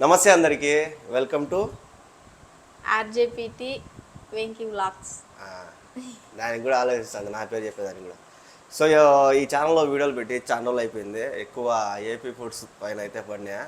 నమస్తే అందరికీ. Welcome to RJPT Venky vlogs. ఆ, దానికి కూడా ఆలోచిస్తాను నా పేరు చెప్పేదానికి కూడా. సో ఈ ఛానల్లో వీడియోలు పెట్టి ఛానల్ అయిపోయింది. ఎక్కువ ఏపీ ఫుడ్స్ పైన అయితే పడినా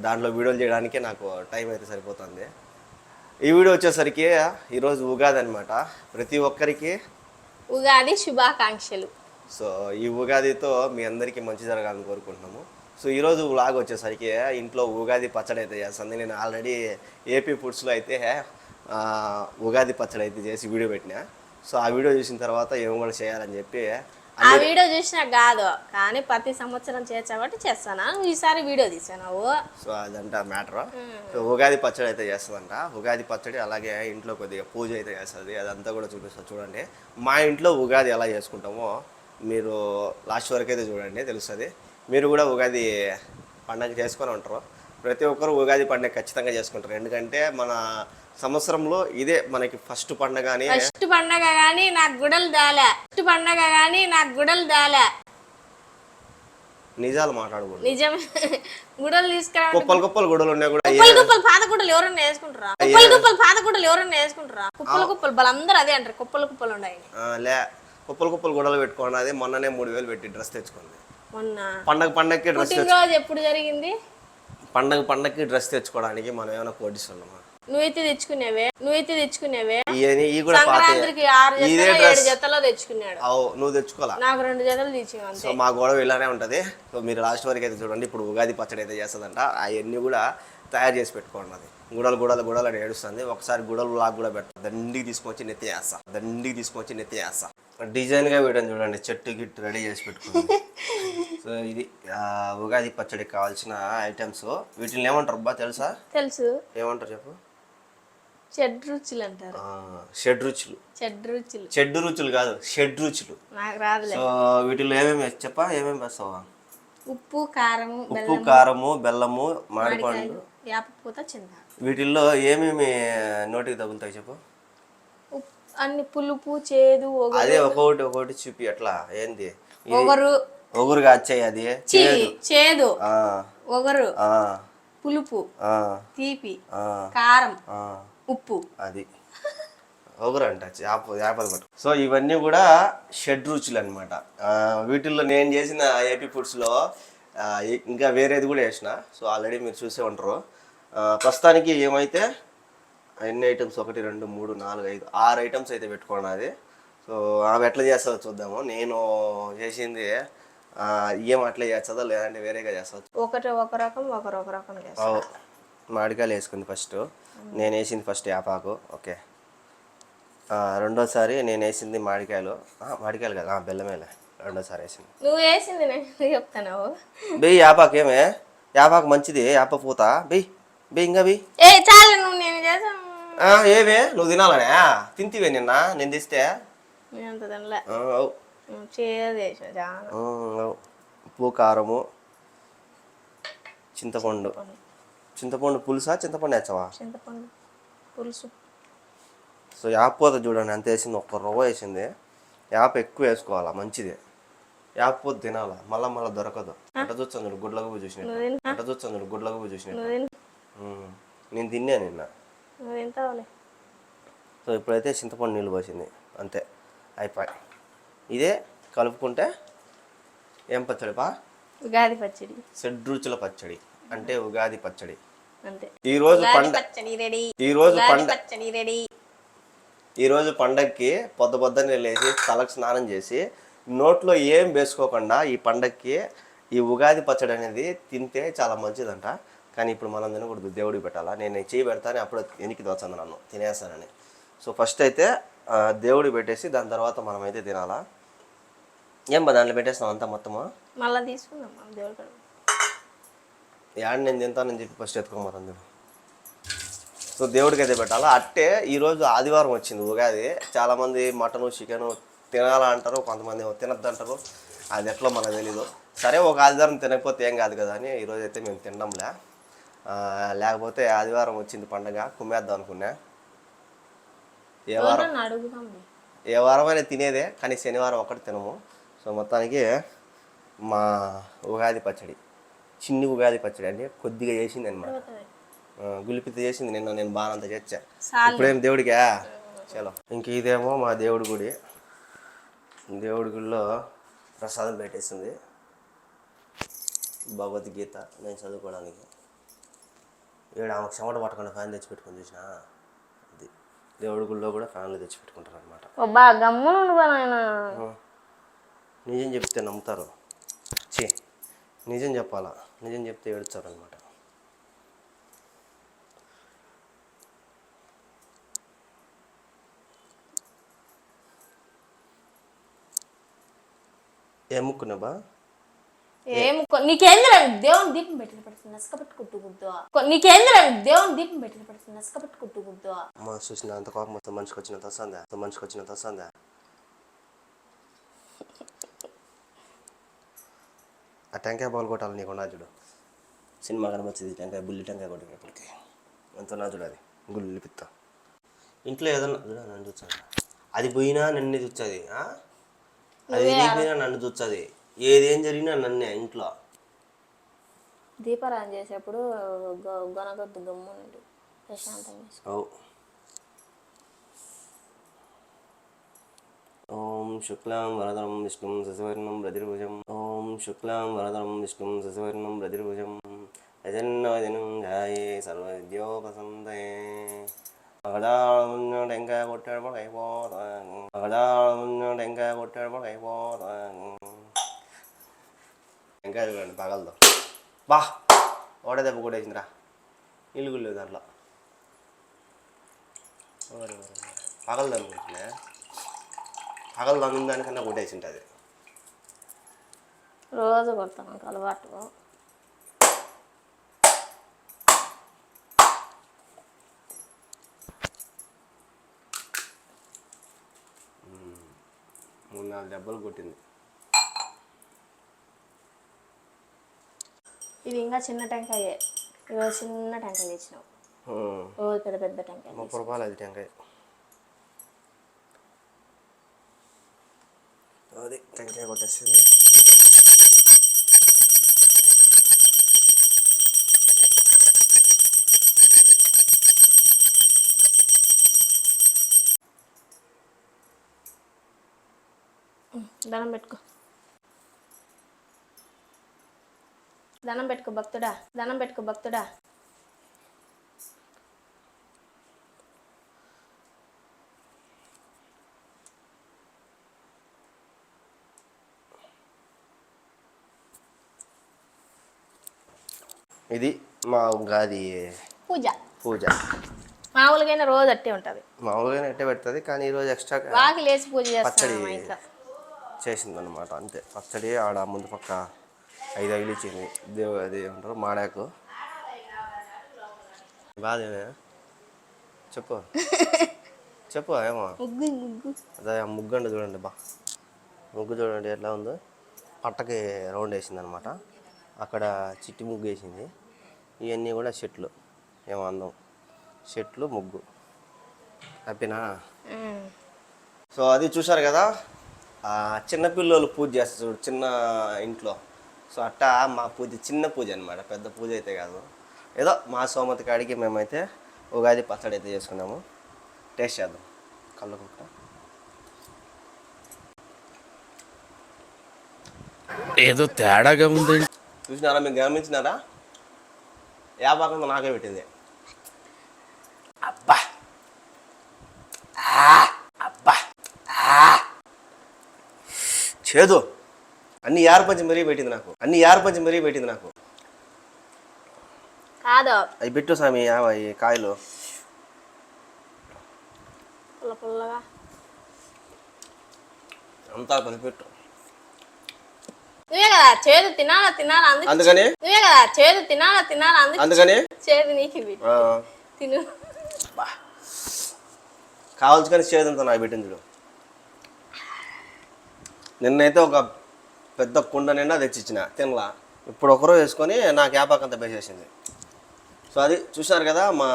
దాంట్లో వీడియోలు చేయడానికి నాకు టైం అయితే సరిపోతుంది. ఈ వీడియో వచ్చేసరికి ఈరోజు ఉగాది అనమాట ప్రతి ఒక్కరికి ఉగాది శుభాకాంక్షలు. సో ఈ ఉగాదితో మీ అందరికీ మంచి జరగాలని కోరుకుంటున్నాము. సో ఈరోజు వ్లాగ్ వచ్చేసరికి ఇంట్లో ఉగాది పచ్చడి అయితే చేస్తుంది. నేను ఆల్రెడీ ఏపీ ఫుడ్స్లో అయితే ఉగాది పచ్చడి అయితే చేసి వీడియో పెట్టినా. సో ఆ వీడియో చూసిన తర్వాత ఏం కూడా చేయాలని చెప్పి ఆ వీడియో చూసినా కాదు కానీ ప్రతి సంవత్సరం చేర్చబట్టి చేస్తాను? ఈసారి వీడియో తీసాను సో అదంట మ్యాటర్ సో ఉగాది పచ్చడి అయితే చేస్తుందంట ఉగాది పచ్చడి అలాగే ఇంట్లో కొద్దిగా పూజ అయితే చేస్తుంది. అదంతా కూడా చూపిస్తుంది చూడండి. మా ఇంట్లో ఉగాది ఎలా చేసుకుంటామో మీరు లాస్ట్ వరకు అయితే చూడండి తెలుస్తుంది. మీరు కూడా ఉగాది పండగ చేసుకొని ఉంటారు. ప్రతి ఒక్కరు ఉగాది పండగ ఖచ్చితంగా చేసుకుంటారు. ఎందుకంటే మన సంవత్సరంలో ఇదే మనకి ఫస్ట్ పండగ అని ఫస్ట్ పండగ కానీ నాకు గుడలు దాలే. ఫస్ట్ పండగ కానీ నాకు గుడలు దాలే. నిజాలు మాట్లాడకూడదు. నిజం గుడలు తీసుకురా కుప్పలు కుప్పలు గుడులు ఉన్నాయి కూడా కుప్పలు కుప్పలు పాత గుడ్డలు ఎవరన్నా వేసుకుంటారా? కుప్పలు కుప్పలు పాత గుడ్డలు ఎవరన్నా వేసుకుంటారా? కుప్పలు కుప్పలు వాళ్ళందరూ అదే అంటారు. కుప్పలు కుప్పలు ఉన్నాయి. లే. కుప్పలు కుప్పలు గుడలు పెట్టుకున్నది మొన్ననే మూడు వేలు పెట్టి డ్రెస్ తెచ్చుకుంది. మొన్న పండగ పండగకి డ్రెస్ పుట్టినరోజు ఎప్పుడు జరిగింది? పండగ పండగకి డ్రెస్ తెచ్చుకోవడానికి మనం ఏమైనా కోడిస్తున్నామా నువ్వైతే తెచ్చుకునేవే? నువ్వైతే తెచ్చుకునేవే? ఈ కూడా సంక్రాంతికి ఆరు జతలో డ్రెస్ ఏడు జతలో తెచ్చుకున్నాడు. అవు నువ్వు తెచ్చుకోవాలా? నాకు రెండు జతలు తెచ్చావు అంతే. సో మా గొడవ ఇలానే ఉంటుంది. సో మీరు లాస్ట్ వరకు అయితే చూడండి ఇప్పుడు ఉగాది పచ్చడి అయితే చేస్తుందంట. అవన్నీ కూడా తయారు చేసి పెట్టుకోండి అది గుడలు గుడలు గుడలు అని ఏడుస్తుంది. ఒకసారి గుడలు లాగ్ కూడా పెడతా దండికి తీసుకొచ్చి నెత్తి వేస్తా. దండికి తీసుకొచ్చి నెత్తి వేస్తా. డిజైన్గా వేయడం చూడండి. చెట్టు గిట్టు రెడీ చేసి పెట్టుకోండి సో ఇది ఆ, ఉగాది పచ్చడికి కావాల్సిన ఐటమ్స్ వీటిని ఏమంటారు అబ్బా తెలుసా? తెలుసు. ఏమంటారు చెప్పు? చెడ్ రుచులు అంటారు. ఆ, షడ్ రుచులు. చెడ్ రుచులు. చెడ్డు రుచులు కాదు షడ్ రుచులు. నాకు రాదులే. సో వీటిలో ఏమేమి చెప్పా ఏమేమి వేస్తావా? ఉప్పు కారము ఉప్పు కారము బెల్లము మామిడిపండు యాపపూత చింత. వీటిల్లో ఏమేమి నోటికి తగులుతాయి చెప్పు? ఉప్పు అన్ని పులుపు చేదు ఒగ- అదే ఒక్కొక్కటి ఒక్కొక్కటి చూపి ఎట్లా ఏంది? ఇది ఒగరు ఒగురుగా వచ్చాయి అది? చేదు. ఒగరు. పులుపు. తీపి. కారం. ఉప్పు. అది. ఒగురు అంట చేప చేపలు పట్టు. సో ఇవన్నీ కూడా షడ్ రుచులు అనమాట వీటిల్లో నేను చేసిన ఏపీ ఫుడ్స్లో ఇంకా వేరేది కూడా వేసిన సో ఆల్రెడీ మీరు చూసే ఉంటారు. ప్రస్తుతానికి ఏమైతే ఎన్ని ఐటమ్స్? ఒకటి రెండు మూడు నాలుగు ఐదు ఆరు ఐటమ్స్ అయితే పెట్టుకున్నది. సో ఆమె ఎట్లా చేస్తుందో చూద్దాము. నేను చేసింది ఏం అట్లా చేస్తుందో లేదంటే వేరేగా చేస్తుందో ఒకటి ఒక రకం ఒకరు ఒక రకం చేస్తారు మామిడికాయలు వేసుకుంది ఫస్ట్ నేను వేసింది ఫస్ట్ యాపాకు ఓకే. రెండోసారి నేను వేసింది మామిడికాయలు. మామిడికాయలు కదా బెల్లమేలే. రెండోసారి వేసింది. నువ్వు వేసింది నేను చెప్తాను బెయ్యి యాపాకు ఏమే? యాపాకు మంచిది యాప పూత. బెయ్యి బెయ్యి ఇంకా బెయ్యి ఏ చాలు నువ్వు నేను చేసాను నువ్వు తినాలనే? తింటివే నిన్న? నేను తెస్తే? నేను అంత తినలే. చేసిన చాలా. ఉప్పు కారము చింతపండు చింతపండు పులుసా చింతపండు వేసావా చింతపండు పులుసు సో యాప్ పోత చూడండి అంత వేసింది ఒక్క రవ్వ వేసింది యాప్ ఎక్కువ వేసుకోవాలా మంచిది యాప్ పోత తినాలా మళ్ళా మళ్ళీ దొరకదు అట్ట చూస్తాను చూడు గుడ్లకు చూసినట్టు నువ్వు తిను అట్ట చూస్తాను చూడు గుడ్లకు చూసినట్టు ఉమ్. నేను తిన్నా నిన్న సో ఇప్పుడైతే చింతపండు నీళ్ళు పోసింది అంతే అయిపోయి ఇదే కలుపుకుంటే ఏం పచ్చడి పా ఉగాది పచ్చడి. షడ్రుచుల పచ్చడి. అంటే ఉగాది పచ్చడి. అంతే. ఈరోజు ఉగాది పండ పచ్చడి రెడీ. ఈరోజు ఉగాది పండ పచ్చడి రెడీ. ఈరోజు పండగకి పొద్దు పొద్దున్నే లేచి తలకు స్నానం చేసి నోట్లో ఏం వేసుకోకుండా ఈ పండగకి ఈ ఉగాది పచ్చడి అనేది తింటే చాలా మంచిదంట. కానీ ఇప్పుడు మనం తినకూడదు దేవుడికి పెట్టాలా? నేను చేయి పెడతాను అప్పుడు ఎనికి దోచంది నన్ను తినేస్తానని. సో ఫస్ట్ అయితే దేవుడికి పెట్టేసి దాని తర్వాత మనం అయితే తినాలా? ఏం బా దాంట్లో పెట్టేస్తాం అంతా మొత్తము? మళ్ళా తీసుకుందాం దేవుడి కాడ యాడ్ నేను తింటానని చెప్పి ఫస్ట్ ఎత్తుకోమోతుంది సో దేవుడికి అయితే పెట్టాలా? అట్టే ఈరోజు ఆదివారం వచ్చింది ఉగాది. చాలామంది మటను చికెను తినాలా అంటారు కొంతమంది తినద్దు అంటారు. అది ఎట్లా మనకు తెలీదు. సరే ఒక ఆదివారం తినకపోతే ఏం కాదు కదా అని ఈరోజు అయితే మేము తినడంలే లేకపోతే ఆదివారం వచ్చింది పండగ కుమ్మేద్దాం అనుకున్నా. ఏ వారం? ఏ వారమైనా తినేదే కానీ శనివారం ఒకటి తినము. సో మొత్తానికి మా ఉగాది పచ్చడి చిన్ని ఉగాది పచ్చడి అంటే కొద్దిగా చేసింది అనమాట గులిపిత చేసింది నిన్న నేను బాగానంత చేచ్చా. చాలు ఇప్పుడేం దేవుడికా? చలో. ఇంక ఇదేమో మా దేవుడి గుడి. దేవుడి గుడిలో ప్రసాదం పెట్టేసింది. భగవద్గీత నేను చదువుకోవడానికి. ఈడ ఆమెకు చెమట పట్టకుండా ఫ్యాన్ తెచ్చి పెట్టుకొని చూసిన? అది. దేవుడి గుడిలో కూడా ఫ్యాన్లు తెచ్చి పెట్టుకుంటారు అనమాట అబ్బా గమ్మునుండు బా నాయన నిజం చెప్తే నమ్ముతారు. చే నిజం చెప్పాలా? నిజం చెప్తే ఏడుస్తారు అనమాట ఏముక్కున్నాబా ఏం కొ- నీకేందిరా దేవుని దీపం పెట్టిన పడుతుంది నసక పెట్టి కుట్టుకుంటూ నీకేందిరా దేవుని దీపం పెట్టిన పడుతుంది నసక పెట్టి కుట్టుకుంటూ అమ్మ చూసిన అంత కోపం వస్తే మనిషికి వచ్చినంత వస్తుందా అంత మనిషికి వచ్చినంత వస్తుందా ఆ టెంకాయ బాల్ కొట్టాలి నీకు చూడు సినిమా కనబచ్చింది టెంకాయ బుల్లి టెంకాయ కొట్టేటప్పటికి ఎంత నా చూడు అది? గుల్లి పిత్త. ఇంట్లో ఏదన్నా చూడ నన్ను చూచాను అది పోయినా నన్ను చూస్తుంది అది పోయినా నన్ను చూస్తుంది. ఏదేం జరిగినా నన్నే ఇంట్లో. దీపారాధన చేసేప్పుడు గొనగొద్దు గమ్మునుండు. ప్రశాంతంగా. ఓ శుక్లాం వరదరం విష్ణుం శశివర్ణం ప్రతిర్భుజం ఓం शुक्लां वरदं विष्णुं ससवर्णं प्रतिभुजं गजन्नवदनं ध्याये सर्वविद्योपसन्दये மகதாளமுன்னு டெங்க கொட்டழை போதாங்க மகதாளமுன்னு டெங்க கொட்டழை போதாங்க எங்கே இருக்க பகல் தான் வா ஓட தப்பு கூட வச்சுரா இழுக்குள்ளே தரலாம் பகல் தான் பகல் தான் தானே கண்ணா கூட்ட வச்சுட்டாது రోజు కొడతాను నాకు అలవాటు. మూడు నాలుగు దెబ్బలు కొట్టింది. ఇది ఇంకా చిన్న టెంకాయే. ఈరోజు చిన్న టెంకాయ తెచ్చినావు. రోజు పెద్ద పెద్ద టెంకాయ ముప్పై రూపాయలు అది టెంకాయ. అది టెంకాయ కొట్టేసింది. దండం పెట్టుకో. దండం పెట్టుకో భక్తుడా దండం పెట్టుకో భక్తుడా. ఇది మా ఉగాది పూజ. పూజ. మామూలుగా రోజు అట్టే ఉంటుంది. మామూలుగానే ఎట్టే పెడుతుంది కానీ ఈరోజు ఎక్స్ట్రా వాకి లేచి పూజ పచ్చడి ఇంట్లో. చేసిందనమాట అంతే. పచ్చడి ఆడ ముందు పక్క ఐదు ఐదు ఇచ్చింది దేవు అది ఏమంటారు? మాడాకు. బాధేమే చెప్పు. చెప్పు ఏమో. అదే ఆ ముగ్గు అంటే చూడండి బా. ముగ్గు చూడండి ఎట్లా ఉందో. పట్టకి రౌండ్ వేసింది అనమాట అక్కడ చిట్టి ముగ్గు వేసింది. ఇవన్నీ కూడా చెట్లు. ఏమో అందం. చెట్లు ముగ్గు. హ్యాపీనా ఉమ్. సో అది చూసారు కదా? చిన్నపిల్లలు పూజ చేస్తారు చూడు చిన్న ఇంట్లో. సో అట్టా మా పూజ చిన్న పూజ అనమాట పెద్ద పూజ అయితే కాదు. ఏదో మా సోమతి కాడికి మేమైతే ఉగాది పచ్చడి అయితే చేసుకున్నాము. టేస్ట్ చేద్దాం. కళ్ళు కుక్క ఏదో తేడాగా ఉందండి. చూసినారా? మీరు గమనించినారా? భాగంలో నాకే పెట్టింది అబ్బా ఆ, అబ్బా ఆ. చేదు. అన్ని యారపంచి మరీ పెట్టింది నాకు. అన్ని యారపంచి మరీ పెట్టింది నాకు. కాదు. అవి పెట్టు స్వామి ఈ కాయలు. పుల్ల పుల్లగా. అంతా కలిపెట్టు నువ్వే కదా చేదు తినాలా తినాలా అందుకు అందుకని? నువ్వే కదా చేదు తినాలా తినాలా అందుకు అందుకని? చేదు నీకు ఇవి తిను. కావాల్సి కానీ చేదంతా నాకు పెట్టింది చూడు. నిన్నైతే ఒక పెద్ద కుండ నిండా తెచ్చిచ్చిన తినలా. ఇప్పుడు ఒకరో వేసుకొని నాకు అంతా వేసేసింది సో అది చూశారు కదా మా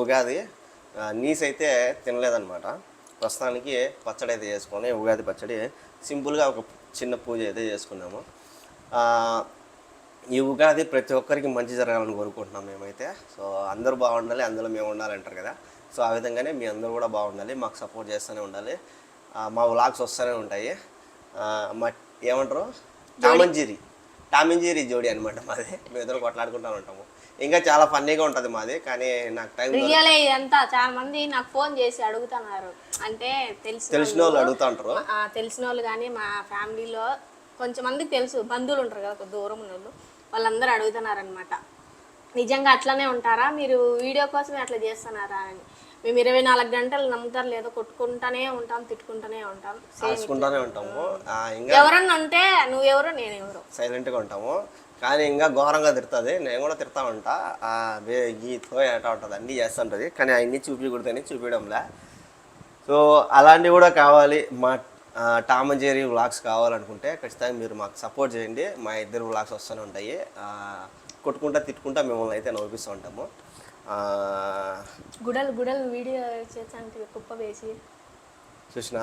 ఉగాది నీస్ అయితే తినలేదనమాట ప్రస్తుతానికి పచ్చడి అయితే చేసుకొని ఉగాది పచ్చడి సింపుల్గా ఒక చిన్న పూజ అయితే చేసుకున్నాము. ఈ ఉగాది ప్రతి ఒక్కరికి మంచి జరగాలని కోరుకుంటున్నాం మేమైతే. సో అందరూ బాగుండాలి అందులో మేము ఉండాలంటారు కదా. సో ఆ విధంగానే మీ అందరూ కూడా బాగుండాలి మాకు సపోర్ట్ చేస్తూనే ఉండాలి. మా వ్లాగ్స్ వస్తూనే ఉంటాయి. ఏమంటారు? టామంజీరి. టామంజీరి జోడి అనమాట మాది. మేము ఇద్దరు కొట్లాడుకుంటూ ఉంటాము. ఇంకా చాలా ఫన్నీగా ఉంటుంది మాది కానీ నాకు టైం రియల్ ఇదంతా. చాలా మంది నాకు ఫోన్ చేసి అడుగుతున్నారు. అంటే తెలిసిన తెలిసిన వాళ్ళు అడుగుతూ ఉంటారు. ఆ, తెలిసిన వాళ్ళు కానీ మా ఫ్యామిలీలో కొంచెం మందికి తెలుసు. బంధువులు ఉంటారు కదా కొద్ది దూరం ఉన్న వాళ్ళు. వాళ్ళందరూ అడుగుతున్నారనమాట నిజంగా అట్లనే ఉంటారా? మీరు వీడియో కోసమే అట్లా చేస్తున్నారా అని. మేము ఇరవై నాలుగు గంటలు నమ్ముతారు లేదో కొట్టుకుంటానే ఉంటాం తిట్టుకుంటానే ఉంటాం. రాసుకుంటూనే ఉంటాము. ఆ, ఇంకా ఎవరన్నా ఉంటే నువ్వెవరో నేనెవరో. సైలెంట్గా ఉంటాము. కానీ ఇంకా ఘోరంగా తిడుతుంది. నేను కూడా తిడతా ఉంటా. ఆ, బే గీతో ఏటా ఉంటుంది అన్నీ చేస్తుంటుంది. కానీ అవన్నీ చూపించకూడదని చూపించడంలే సో అలాంటివి కూడా కావాలి. మా ఆ, టామ్ అండ్ జెర్రీ వ్లాగ్స్ కావాలనుకుంటే ఖచ్చితంగా మీరు మాకు సపోర్ట్ చేయండి. మా ఇద్దరు వ్లాగ్స్ వస్తూనే ఉంటాయి. ఆ, కొట్టుకుంటా తిట్టుకుంటా మిమ్మల్ని అయితే నవ్విస్తూ ఉంటాము. గుడలు గుడలు వీడియో చేసానికి కుప్ప వేసి. చూసినా?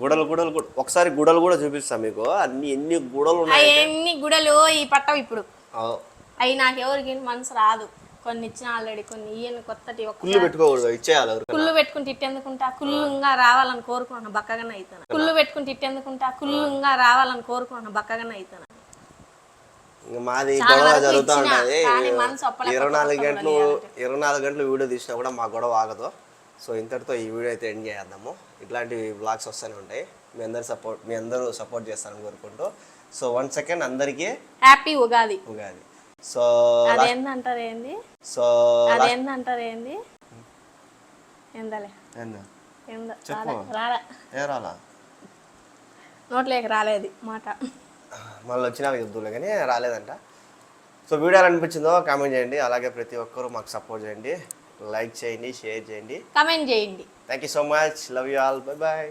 గుడలు గుడలు ఒకసారి గుడలు కూడా చూపిస్తాను మీకు. అన్ని ఎన్ని గుడలు ఉన్నాయి అవన్నీ గుడలు ఈ పట్టవు ఇప్పుడు? అవి నాకు ఎవరికి మనసు రాదు. కొన్ని ఇచ్చిన ఆల్రెడీ కొన్ని ఇయ్యని కొత్తటి కుళ్ళు పెట్టుకోకూడదు ఇచ్చేయాలి. కుళ్ళు పెట్టుకుని తిట్టేందుకుంటా కుళ్ళుగా రావాలని కోరుకుంటున్నా బక్కగానే అవుతాను కుళ్ళు పెట్టుకుని తిట్టేందుకుంటా కుళ్ళుగా రావాలని కోరుకుంటున్నా బక్కగానే అవుతాను మాది గొడవ జరుగుతూ ఉంటుంది. ఇరవై నాలుగు గంటలు. ఇరవై నాలుగు గంటలు వీడియో తీసినా కూడా మా గొడవ ఆగదు. సో ఇంతటితో ఈ వీడియో అయితే ఎండ్ చేద్దాము. ఇట్లాంటి బ్లాగ్స్ వస్తూనే ఉంటాయి. మీ అందరు సపోర్ట్ మీ అందరూ సపోర్ట్ చేస్తారని కోరుకుంటూ. సో వన్ సెకండ్ అందరికీ హ్యాపీ ఉగాది. ఉగాది. సో అదేందంటారు ఏంది? సో అదేందంటారు ఏంది? ఏందలే. ఏంది? ఏందో చెప్పు. రాలే రాలే. ఏ రాలా? నోట్లోకి రాలేదు మాట. మళ్ళీ వచ్చినాక చెప్తులే కానీ రాలేదంట. సో వీడియో ఎలా అనిపించిందో కామెంట్ చేయండి. అలాగే ప్రతి ఒక్కరూ మాకు సపోర్ట్ చేయండి. లైక్ చేయండి షేర్ చేయండి. కమెంట్ చేయండి. Thank you so much love you all bye bye